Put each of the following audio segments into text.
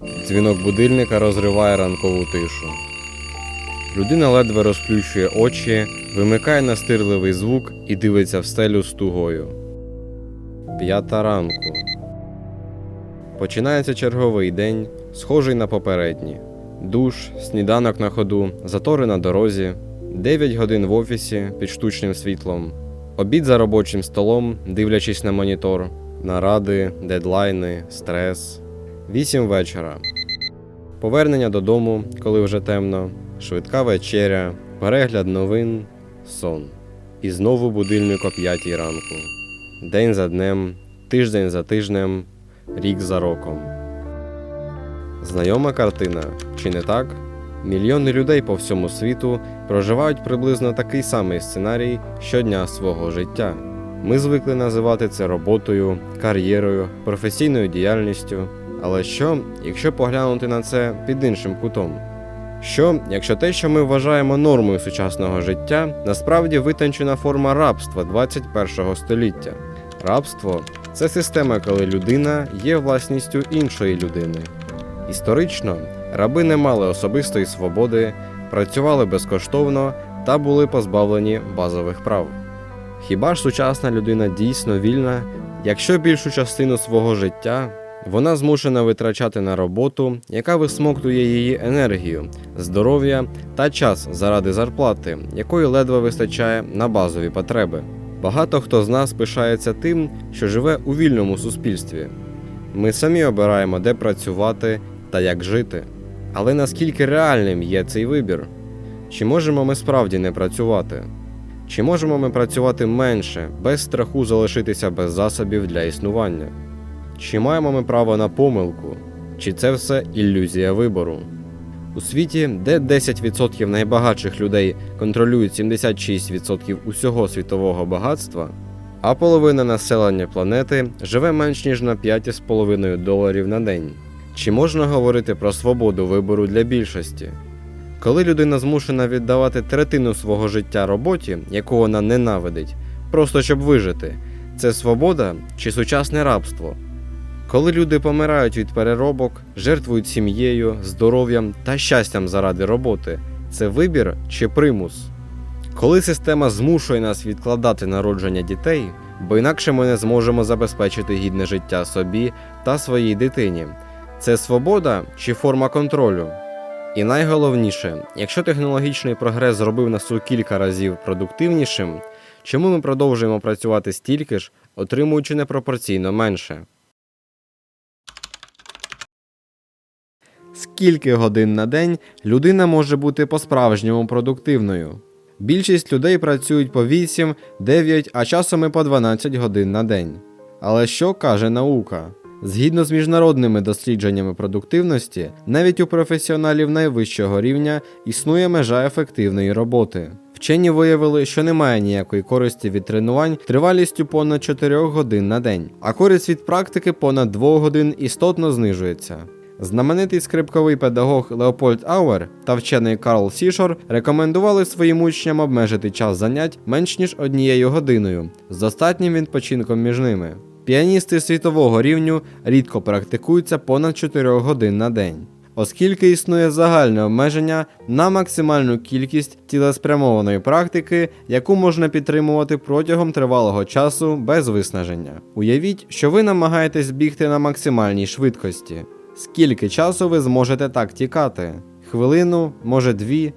Дзвінок будильника розриває ранкову тишу. Людина ледве розплющує очі, вимикає настирливий звук і дивиться в стелю з тугою. П'ята ранку. Починається черговий день, схожий на попередній. Душ, сніданок на ходу, затори на дорозі, 9 годин в офісі під штучним світлом, обід за робочим столом, дивлячись на монітор, наради, дедлайни, стрес. 8 вечора. Повернення додому, коли вже темно, швидка вечеря, перегляд новин, сон. І знову будильник о 5 ранку. День за днем, тиждень за тижнем, рік за роком. Знайома картина, чи не так? Мільйони людей по всьому світу проживають приблизно такий самий сценарій щодня свого життя. Ми звикли називати це роботою, кар'єрою, професійною діяльністю. Але що, якщо поглянути на це під іншим кутом? Що, якщо те, що ми вважаємо нормою сучасного життя, насправді витончена форма рабства 21 століття? Рабство це система, коли людина є власністю іншої людини. Історично раби не мали особистої свободи, працювали безкоштовно та були позбавлені базових прав. Хіба ж сучасна людина дійсно вільна, якщо більшу частину свого життя вона змушена витрачати на роботу, яка висмоктує її енергію, здоров'я та час заради зарплати, якої ледве вистачає на базові потреби. Багато хто з нас пишається тим, що живе у вільному суспільстві. Ми самі обираємо, де працювати та як жити. Але наскільки реальним є цей вибір? Чи можемо ми справді не працювати? Чи можемо ми працювати менше, без страху залишитися без засобів для існування? Чи маємо ми право на помилку? Чи це все ілюзія вибору? У світі, де 10% найбагатших людей контролюють 76% усього світового багатства, а половина населення планети живе менш ніж на 5,5 доларів на день. Чи можна говорити про свободу вибору для більшості? Коли людина змушена віддавати третину свого життя роботі, яку вона ненавидить, просто щоб вижити, це свобода чи сучасне рабство? Коли люди помирають від переробок, жертвують сім'єю, здоров'ям та щастям заради роботи, це вибір чи примус? Коли система змушує нас відкладати народження дітей, бо інакше ми не зможемо забезпечити гідне життя собі та своїй дитині, це свобода чи форма контролю? І найголовніше, якщо технологічний прогрес зробив нас у кілька разів продуктивнішим, чому ми продовжуємо працювати стільки ж, отримуючи непропорційно менше? Скільки годин на день людина може бути по-справжньому продуктивною? Більшість людей працюють по 8, 9, а часом і по 12 годин на день. Але що каже наука? Згідно з міжнародними дослідженнями продуктивності, навіть у професіоналів найвищого рівня існує межа ефективної роботи. Вчені виявили, що немає ніякої користі від тренувань тривалістю понад 4 годин на день, а користь від практики понад 2 годин істотно знижується. Знаменитий скрипковий педагог Леопольд Ауер та вчений Карл Сішор рекомендували своїм учням обмежити час занять менш ніж однією годиною з достатнім відпочинком між ними. Піаністи світового рівню рідко практикуються понад 4 годин на день, оскільки існує загальне обмеження на максимальну кількість цілеспрямованої практики, яку можна підтримувати протягом тривалого часу без виснаження. Уявіть, що ви намагаєтесь бігти на максимальній швидкості. Скільки часу ви зможете так тікати? Хвилину, може дві,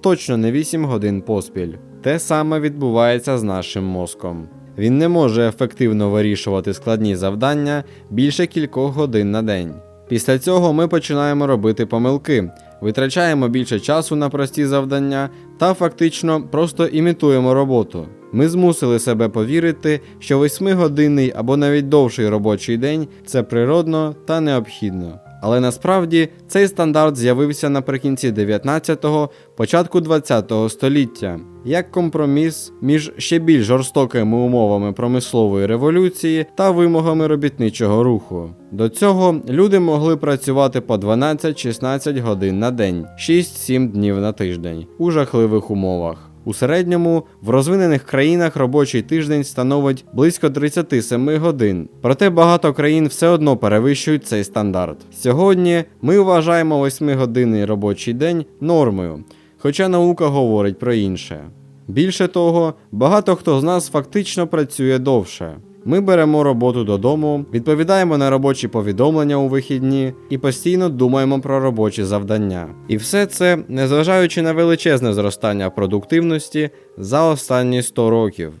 точно не 8 годин поспіль. Те саме відбувається з нашим мозком. Він не може ефективно вирішувати складні завдання більше кількох годин на день. Після цього ми починаємо робити помилки, витрачаємо більше часу на прості завдання та фактично просто імітуємо роботу. Ми змусили себе повірити, що 8-годинний або навіть довший робочий день це природно та необхідно. Але насправді цей стандарт з'явився наприкінці 19-го, початку 20-го століття як компроміс між ще більш жорстокими умовами промислової революції та вимогами робітничого руху. До цього люди могли працювати по 12-16 годин на день, 6-7 днів на тиждень у жахливих умовах. У середньому в розвинених країнах робочий тиждень становить близько 37 годин. Проте багато країн все одно перевищують цей стандарт. Сьогодні ми вважаємо 8-годинний робочий день нормою, хоча наука говорить про інше. Більше того, багато хто з нас фактично працює довше. Ми беремо роботу додому, відповідаємо на робочі повідомлення у вихідні і постійно думаємо про робочі завдання. І все це незважаючи на величезне зростання продуктивності за останні 100 років.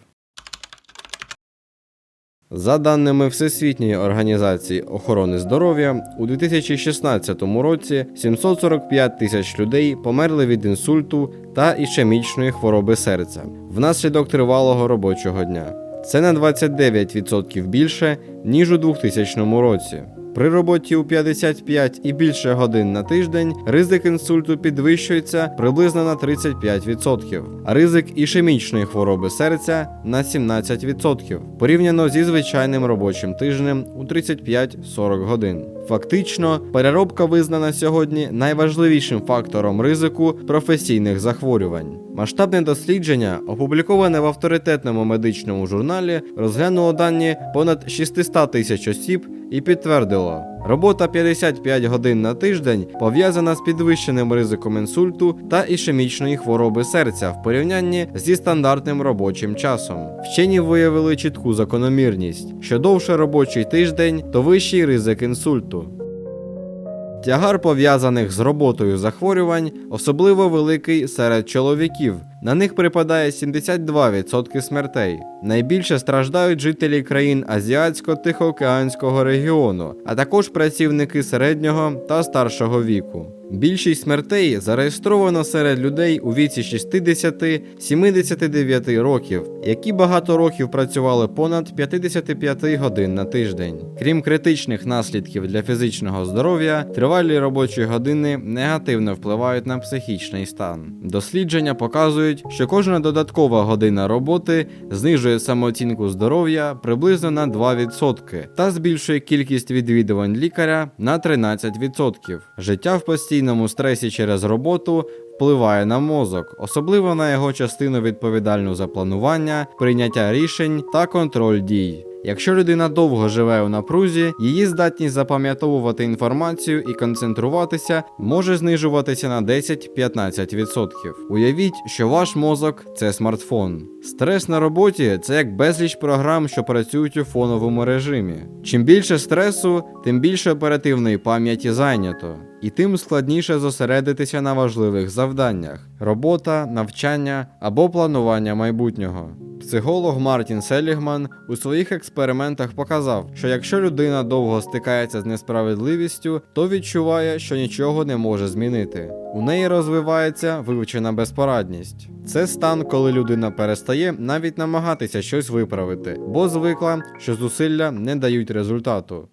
За даними Всесвітньої організації охорони здоров'я, у 2016 році 745 тисяч людей померли від інсульту та ішемічної хвороби серця внаслідок тривалого робочого дня. Це на 29% більше, ніж у 2000 році. При роботі у 55 і більше годин на тиждень ризик інсульту підвищується приблизно на 35%, а ризик ішемічної хвороби серця на 17%, порівняно зі звичайним робочим тижнем у 35-40 годин. Фактично, переробка визнана сьогодні найважливішим фактором ризику професійних захворювань. Масштабне дослідження, опубліковане в авторитетному медичному журналі, розглянуло дані понад 600 тисяч осіб і підтвердило, робота 55 годин на тиждень пов'язана з підвищеним ризиком інсульту та ішемічної хвороби серця в порівнянні зі стандартним робочим часом. Вчені виявили чітку закономірність, що довше робочий тиждень, то вищий ризик інсульту. Тягар пов'язаних з роботою захворювань особливо великий серед чоловіків. На них припадає 72% смертей. Найбільше страждають жителі країн Азіатсько-Тихоокеанського регіону, а також працівники середнього та старшого віку. Більшість смертей зареєстровано серед людей у віці 60-79 років, які багато років працювали понад 55 годин на тиждень. Крім критичних наслідків для фізичного здоров'я, тривалі робочі години негативно впливають на психічний стан. Дослідження показують, що кожна додаткова година роботи знижує самооцінку здоров'я приблизно на 2% та збільшує кількість відвідувань лікаря на 13%. Життя в постійному стресі через роботу впливає на мозок, особливо на його частину відповідальну за планування, прийняття рішень та контроль дій. Якщо людина довго живе у напрузі, її здатність запам'ятовувати інформацію і концентруватися може знижуватися на 10-15%. Уявіть, що ваш мозок це смартфон. Стрес на роботі це як безліч програм, що працюють у фоновому режимі. Чим більше стресу, тим більше оперативної пам'яті зайнято. І тим складніше зосередитися на важливих завданнях: робота, навчання або планування майбутнього. Психолог Мартін Селігман у своїх експериментах показав, що якщо людина довго стикається з несправедливістю, то відчуває, що нічого не може змінити. У неї розвивається вивчена безпорадність. Це стан, коли людина перестає навіть намагатися щось виправити, бо звикла, що зусилля не дають результату.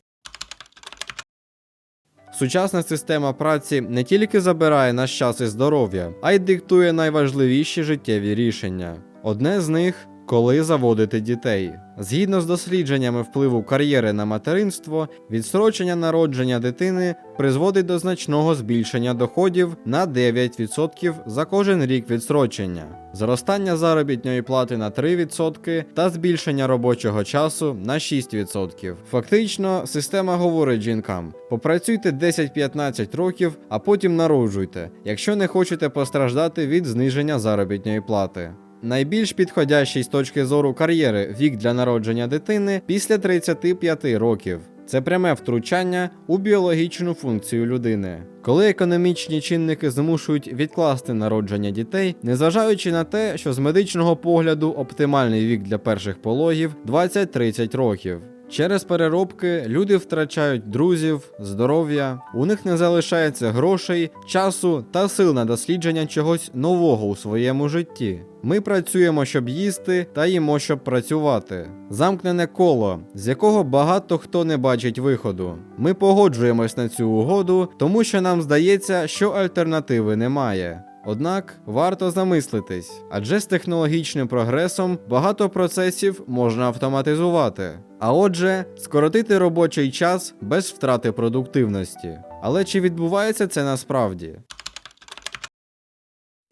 Сучасна система праці не тільки забирає наш час і здоров'я, а й диктує найважливіші життєві рішення. Одне з них коли заводити дітей. Згідно з дослідженнями впливу кар'єри на материнство, відстрочення народження дитини призводить до значного збільшення доходів на 9% за кожен рік відстрочення, зростання заробітної плати на 3% та збільшення робочого часу на 6%. Фактично, система говорить жінкам: попрацюйте 10-15 років, а потім народжуйте, якщо не хочете постраждати від зниження заробітної плати. Найбільш підходящий з точки зору кар'єри вік для народження дитини після 35 років. Це пряме втручання у біологічну функцію людини. Коли економічні чинники змушують відкласти народження дітей, незважаючи на те, що з медичного погляду оптимальний вік для перших пологів 20-30 років. Через переробки люди втрачають друзів, здоров'я, у них не залишається грошей, часу та сил на дослідження чогось нового у своєму житті. Ми працюємо, щоб їсти, та їмо, щоб працювати. Замкнене коло, з якого багато хто не бачить виходу. Ми погоджуємось на цю угоду, тому що нам здається, що альтернативи немає. Однак варто замислитись, адже з технологічним прогресом багато процесів можна автоматизувати. А отже, скоротити робочий час без втрати продуктивності. Але чи відбувається це насправді?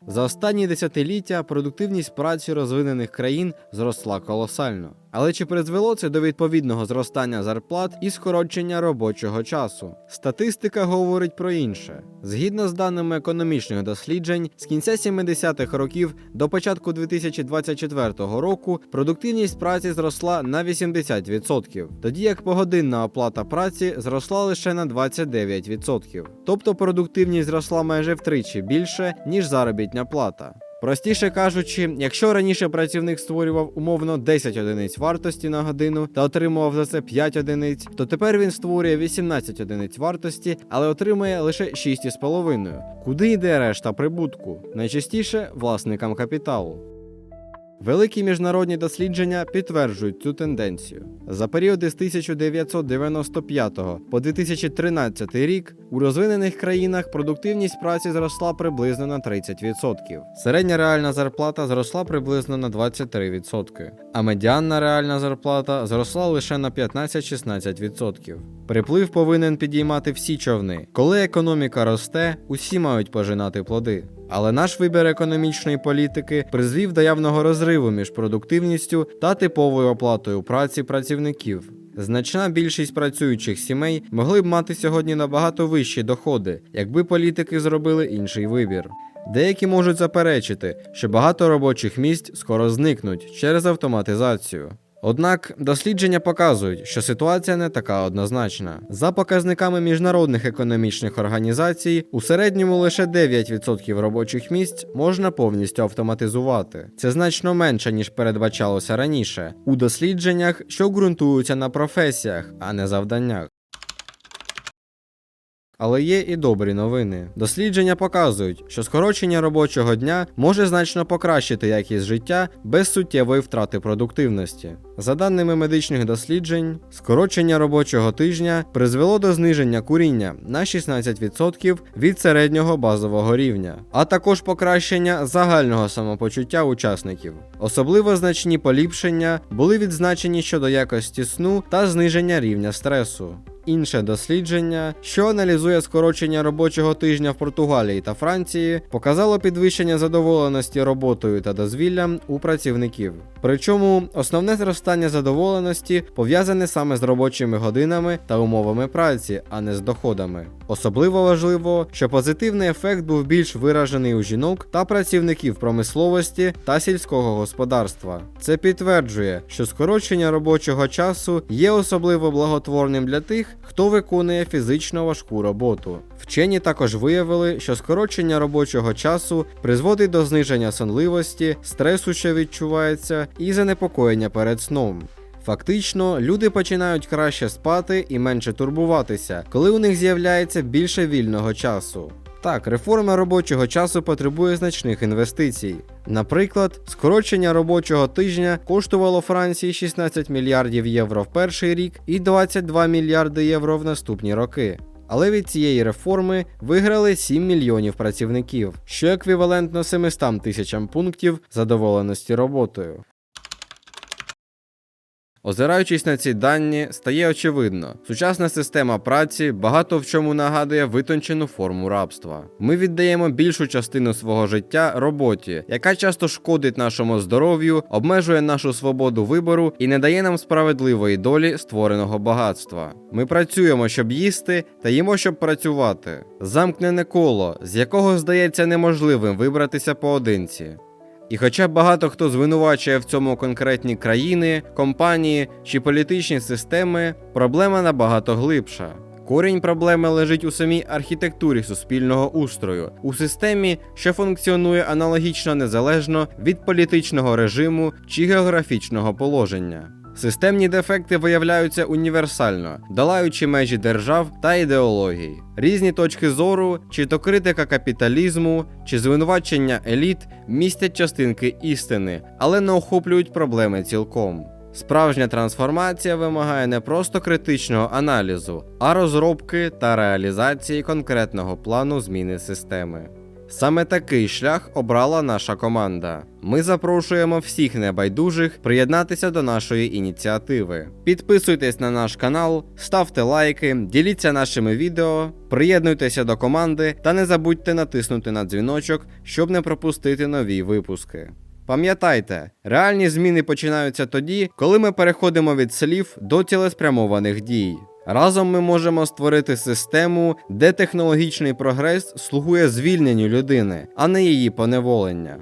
За останні десятиліття продуктивність праці розвинених країн зросла колосально. Але чи призвело це до відповідного зростання зарплат і скорочення робочого часу? Статистика говорить про інше. Згідно з даними економічних досліджень, з кінця 70-х років до початку 2024 року продуктивність праці зросла на 80%, тоді як погодинна оплата праці зросла лише на 29%. Тобто продуктивність зросла майже втричі більше, ніж заробітня плата. Простіше кажучи, якщо раніше працівник створював умовно 10 одиниць вартості на годину та отримував за це 5 одиниць, то тепер він створює 18 одиниць вартості, але отримує лише 6,5. Куди йде решта прибутку? Найчастіше власникам капіталу. Великі міжнародні дослідження підтверджують цю тенденцію. За періоди з 1995 по 2013 рік у розвинених країнах продуктивність праці зросла приблизно на 30%. Середня реальна зарплата зросла приблизно на 23%, а медіанна реальна зарплата зросла лише на 15-16%. Приплив повинен підіймати всі човни. Коли економіка росте, усі мають пожинати плоди. Але наш вибір економічної політики призвів до явного розриву між продуктивністю та типовою оплатою праці працівників. Значна більшість працюючих сімей могли б мати сьогодні набагато вищі доходи, якби політики зробили інший вибір. Деякі можуть заперечити, що багато робочих місць скоро зникнуть через автоматизацію. Однак дослідження показують, що ситуація не така однозначна. За показниками міжнародних економічних організацій, у середньому лише 9% робочих місць можна повністю автоматизувати. Це значно менше ніж передбачалося раніше у дослідженнях, що ґрунтуються на професіях, а не завданнях. Але є і добрі новини. Дослідження показують, що скорочення робочого дня може значно покращити якість життя без суттєвої втрати продуктивності. За даними медичних досліджень, скорочення робочого тижня призвело до зниження куріння на 16% від середнього базового рівня, а також покращення загального самопочуття учасників. Особливо значні поліпшення були відзначені щодо якості сну та зниження рівня стресу. Інше дослідження, що аналізує скорочення робочого тижня в Португалії та Франції, показало підвищення задоволеності роботою та дозвіллям у працівників. Причому основне зростання задоволеності пов'язане саме з робочими годинами та умовами праці, а не з доходами. Особливо важливо, що позитивний ефект був більш виражений у жінок та працівників промисловості та сільського господарства. Це підтверджує, що скорочення робочого часу є особливо благотворним для тих, хто виконує фізично важку роботу. Вчені також виявили, що скорочення робочого часу призводить до зниження сонливості, стресу, що відчувається, і занепокоєння перед сном. Фактично, люди починають краще спати і менше турбуватися, коли у них з'являється більше вільного часу. Так, реформа робочого часу потребує значних інвестицій. Наприклад, скорочення робочого тижня коштувало Франції 16 мільярдів євро в перший рік і 22 мільярди євро в наступні роки. Але від цієї реформи виграли 7 мільйонів працівників, що еквівалентно 700 тисячам пунктів задоволеності роботою. Озираючись на ці дані, стає очевидно, сучасна система праці багато в чому нагадує витончену форму рабства. Ми віддаємо більшу частину свого життя роботі, яка часто шкодить нашому здоров'ю, обмежує нашу свободу вибору і не дає нам справедливої долі створеного багатства. Ми працюємо, щоб їсти, та їмо, щоб працювати. Замкнене коло, з якого здається неможливим вибратися поодинці. І хоча багато хто звинувачує в цьому конкретні країни, компанії чи політичні системи, проблема набагато глибша. Корінь проблеми лежить у самій архітектурі суспільного устрою, у системі, що функціонує аналогічно незалежно від політичного режиму чи географічного положення. Системні дефекти виявляються універсально, долаючи межі держав та ідеологій. Різні точки зору, чи то критика капіталізму, чи звинувачення еліт містять частинки істини, але не охоплюють проблеми цілком. Справжня трансформація вимагає не просто критичного аналізу, а розробки та реалізації конкретного плану зміни системи. Саме такий шлях обрала наша команда. Ми запрошуємо всіх небайдужих приєднатися до нашої ініціативи. Підписуйтесь на наш канал, ставте лайки, діліться нашими відео, приєднуйтеся до команди та не забудьте натиснути на дзвіночок, щоб не пропустити нові випуски. Пам'ятайте, реальні зміни починаються тоді, коли ми переходимо від слів до цілеспрямованих дій. Разом ми можемо створити систему, де технологічний прогрес слугує звільненню людини, а не її поневолення.